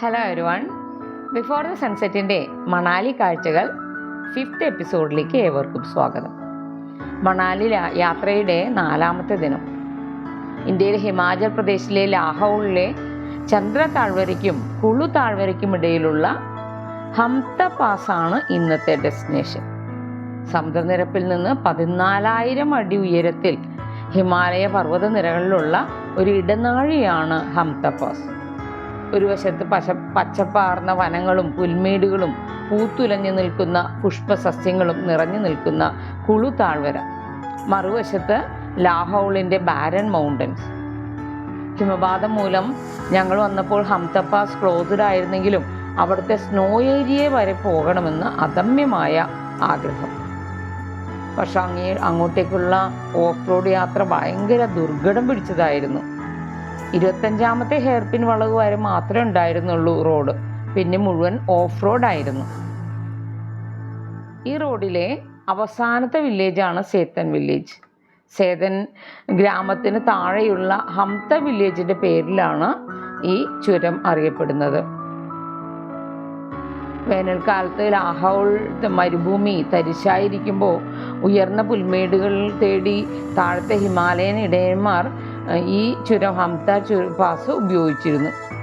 Hello everyone before the സൺസെറ്റിന്റെ മണാലി കാഴ്ചകൾ fifth എപ്പിസോഡിലേക്ക് ഏവർക്കും സ്വാഗതം. മണാലി യാത്രയുടെ നാലാമത്തെ ദിനം. ഇന്ത്യയിലെ ഹിമാചൽ പ്രദേശിലെ ലാഹൌളിലെ ചന്ദ്ര താഴ്വരയ്ക്കും കുളു താഴ്വരയ്ക്കും ഇടയിലുള്ള ഹംത പാസാണ് ഇന്നത്തെ ഡെസ്റ്റിനേഷൻ സമുദ്രനിരപ്പിൽ നിന്ന് പതിനാലായിരം അടി ഉയരത്തിൽ ഹിമാലയ പർവത നിരകളിലുള്ള ഒരു ഇടനാഴിയാണ് ഹംത പാസ് ഒരു വശത്ത് പശ പച്ചപ്പാർന്ന വനങ്ങളും പുൽമേടുകളും പൂത്തുലഞ്ഞു നിൽക്കുന്ന പുഷ്പസസ്യങ്ങളും നിറഞ്ഞു നിൽക്കുന്ന കുളു താഴ്വര. മറുവശത്ത് ലാഹൌളിന്റെ ബാരൻ മൗണ്ടൻസ്. ഹിമപാതം മൂലം ഞങ്ങൾ വന്നപ്പോൾ ഹംതപ്പാസ് ക്ലോസ്ഡ് ആയിരുന്നെങ്കിലും അവിടുത്തെ സ്നോ ഏരിയ വരെ പോകണമെന്ന് അദമ്യമായ ആഗ്രഹം. പക്ഷെ അങ്ങേ അങ്ങോട്ടേക്കുള്ള ഓഫ് റോഡ് യാത്ര ഭയങ്കര ദുർഘടം പിടിച്ചതായിരുന്നു. ഇരുപത്തഞ്ചാമത്തെ ഹെയർപിൻ വളവ് വരെ മാത്രമേ ഉണ്ടായിരുന്നുള്ളൂ റോഡ്. പിന്നെ മുഴുവൻ ഓഫ് റോഡ് ആയിരുന്നു. ഈ റോഡിലെ അവസാനത്തെ വില്ലേജാണ് സേത്തൻ വില്ലേജ് സേതൻ ഗ്രാമത്തിന് താഴെയുള്ള ഹംത വില്ലേജിന്റെ പേരിലാണ് ഈ ചുരം അറിയപ്പെടുന്നത്. വേനൽക്കാലത്ത് ലാഹോൾ മരുഭൂമി തരിശായിരിക്കുമ്പോൾ ഉയർന്ന പുൽമേടുകൾ തേടി താഴത്തെ ഹിമാലയൻ ഇടയന്മാർ ഈ ചുരം ഹംത ചുരം പാസ് ഉപയോഗിച്ചിരുന്നു.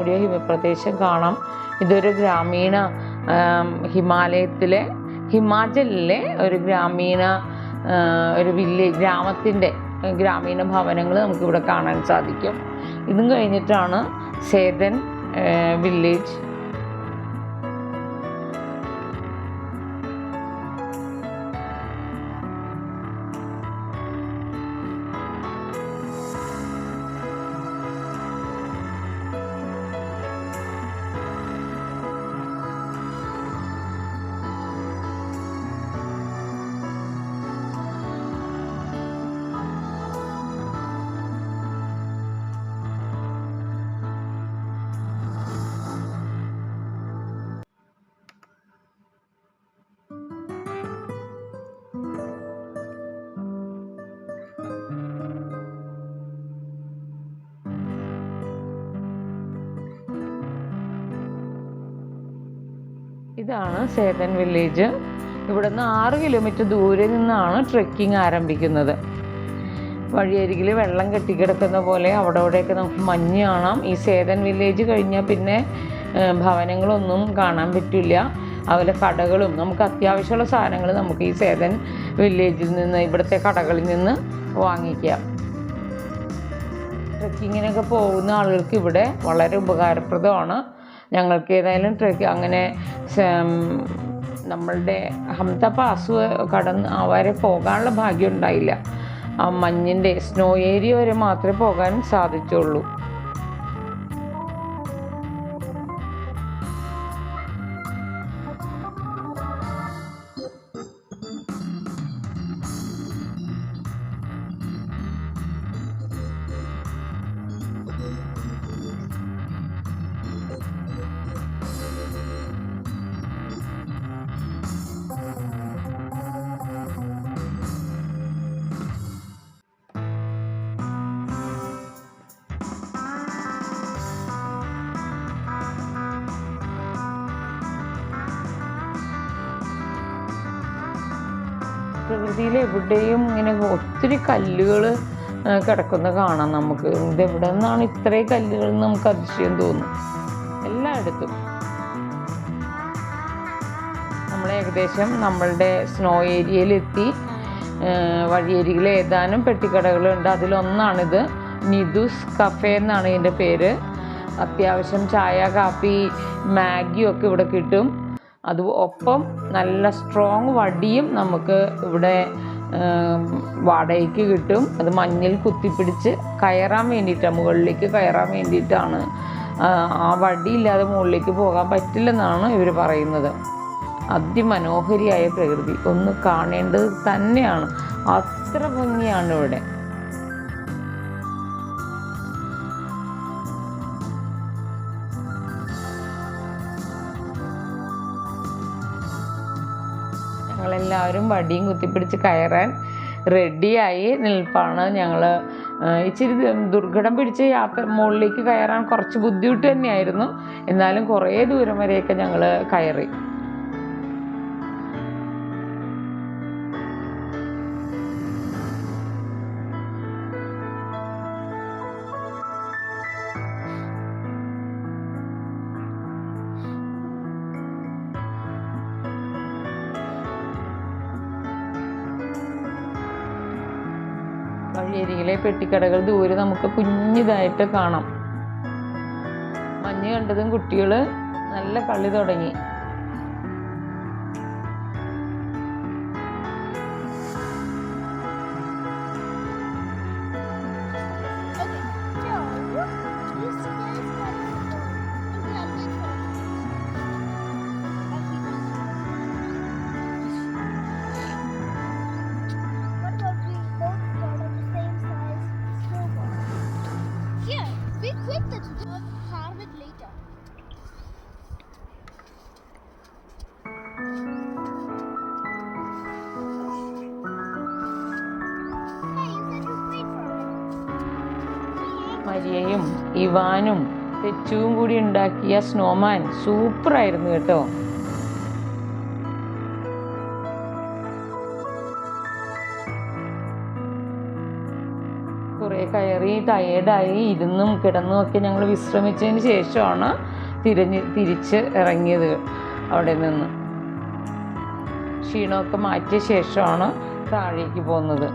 മഞ്ഞുമൂടിയ ഹിമപ്രദേശം കാണാം. ഇതൊരു ഗ്രാമീണ ഹിമാലയത്തിലെ ഹിമാചലിലെ ഒരു ഗ്രാമീണ ഒരു വില്ലേജ് ഗ്രാമത്തിന്റെ ഗ്രാമീണ ഭവനങ്ങൾ നമുക്കിവിടെ കാണാൻ സാധിക്കും. ഇതും കഴിഞ്ഞിട്ടാണ് സേതൻ വില്ലേജ് ഇതാണ് സേതൻ വില്ലേജ്. ഇവിടുന്ന് ആറ് കിലോമീറ്റർ ദൂരെ നിന്നാണ് ട്രെക്കിംഗ് ആരംഭിക്കുന്നത്. വഴിയരികിൽ വെള്ളം കെട്ടിക്കിടക്കുന്ന പോലെ അവിടെ അവിടെയൊക്കെ നമുക്ക് മഞ്ഞ് കാണാം. ഈ സേതൻ വില്ലേജ് കഴിഞ്ഞാൽ പിന്നെ ഭവനങ്ങളൊന്നും കാണാൻ പറ്റില്ല. അതുപോലെ കടകളും നമുക്ക് അത്യാവശ്യമുള്ള സാധനങ്ങൾ നമുക്ക് ഈ സേതൻ വില്ലേജിൽ നിന്ന് ഇവിടുത്തെ കടകളിൽ നിന്ന് വാങ്ങിക്കാം. ട്രക്കിങ്ങിനൊക്കെ പോകുന്ന ആളുകൾക്ക് ഇവിടെ വളരെ ഉപകാരപ്രദമാണ്. ഞങ്ങൾക്ക് ഏതായാലും ട്രെക്ക് അങ്ങനെ നമ്മളുടെ ഹംതപ്പ അസു കടന്ന് അവരെ വരെ പോകാനുള്ള ഭാഗ്യം ഉണ്ടായില്ല. ആ മഞ്ഞിന്റെ സ്നോ ഏരിയ വരെ മാത്രമേ പോകാൻ സാധിച്ചുള്ളൂ. പ്രകൃതിയിൽ എവിടെയും ഇങ്ങനെ ഒത്തിരി കല്ലുകൾ കിടക്കുന്ന കാണാം നമുക്ക്. ഇതെവിടെ നിന്നാണ് ഇത്രയും കല്ലുകൾ നമുക്ക് അതിശയം തോന്നും. എല്ലായിടത്തും. നമ്മൾ ഏകദേശം നമ്മളുടെ സ്നോ ഏരിയയിലെത്തി വഴിയരികിൽ ഏതാനും പെട്ടിക്കടകളുണ്ട്. അതിലൊന്നാണിത് നിദുസ് കഫേ എന്നാണ് ഇതിന്റെ പേര്. അത്യാവശ്യം ചായ കാപ്പി മാഗിയൊക്കെ ഇവിടെ കിട്ടും. അത് ഒപ്പം നല്ല സ്ട്രോങ് വടിയും നമുക്ക് ഇവിടെ വാടകയ്ക്ക് കിട്ടും. അത് മഞ്ഞിൽ കുത്തിപ്പിടിച്ച് കയറാൻ വേണ്ടിയിട്ടാണ് മുകളിലേക്ക് കയറാൻ വേണ്ടിയിട്ടാണ്. ആ വടി ഇല്ലാതെ മുകളിലേക്ക് പോകാൻ പറ്റില്ലെന്നാണ് ഇവർ പറയുന്നത്. അതിമനോഹരിയായ പ്രകൃതി. ഒന്ന് കാണേണ്ടത് തന്നെയാണ്. അത്ര ഭംഗിയാണ് ഇവിടെ. ഞങ്ങളെല്ലാവരും വടിയും കുത്തിപ്പിടിച്ച് കയറാൻ റെഡിയായി നിൽപ്പാണ് ഞങ്ങൾ ഇച്ചിരി ദുർഘടം പിടിച്ച് യാത്ര മുകളിലേക്ക് കയറാൻ കുറച്ച് ബുദ്ധിമുട്ട് തന്നെയായിരുന്നു. എന്നാലും കുറേ ദൂരം വരെയൊക്കെ ഞങ്ങൾ കയറി. വഴിയരികിലെ പെട്ടിക്കടകൾ ദൂരെ നമുക്ക് കുഞ്ഞിതായിട്ട് കാണാം. മഞ്ഞ് കണ്ടതും കുട്ടികൾ നല്ല കളി തുടങ്ങി. It. മരിയയും ഇവാനും തെച്ചുവും കൂടി ഉണ്ടാക്കിയ സ്നോമാൻ സൂപ്പറായിരുന്നു കേട്ടോ കുറേ കയറി ടയേർഡായി ഇരുന്നും കിടന്നും ഒക്കെ ഞങ്ങൾ വിശ്രമിച്ചതിന് ശേഷമാണ് തിരഞ്ഞ് തിരിച്ച് ഇറങ്ങിയത് അവിടെ നിന്ന് ക്ഷീണമൊക്കെ മാറ്റിയ ശേഷമാണ് താഴേക്ക് പോകുന്നത്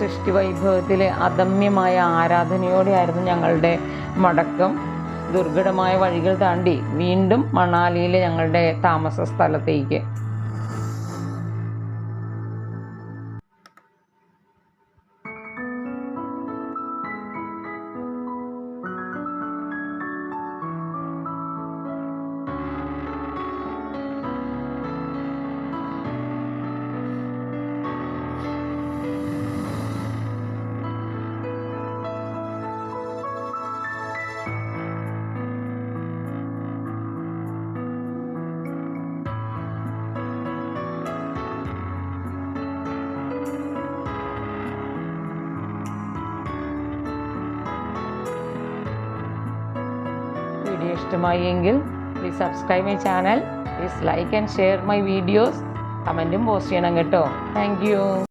സൃഷ്ടി വൈഭവത്തിലെ അദമ്യമായ ആരാധനയോടെയായിരുന്നു ഞങ്ങളുടെ മടക്കം. ദുർഘടമായ വഴികൾ താണ്ടി വീണ്ടും മണാലിയിലെ ഞങ്ങളുടെ താമസ സ്ഥലത്തേക്ക്. വീഡിയോ ഇഷ്ടമായി എങ്കിൽ please subscribe my channel please like and share my videos കമന്റും post ചെയ്യണം കേട്ടോ. Thank you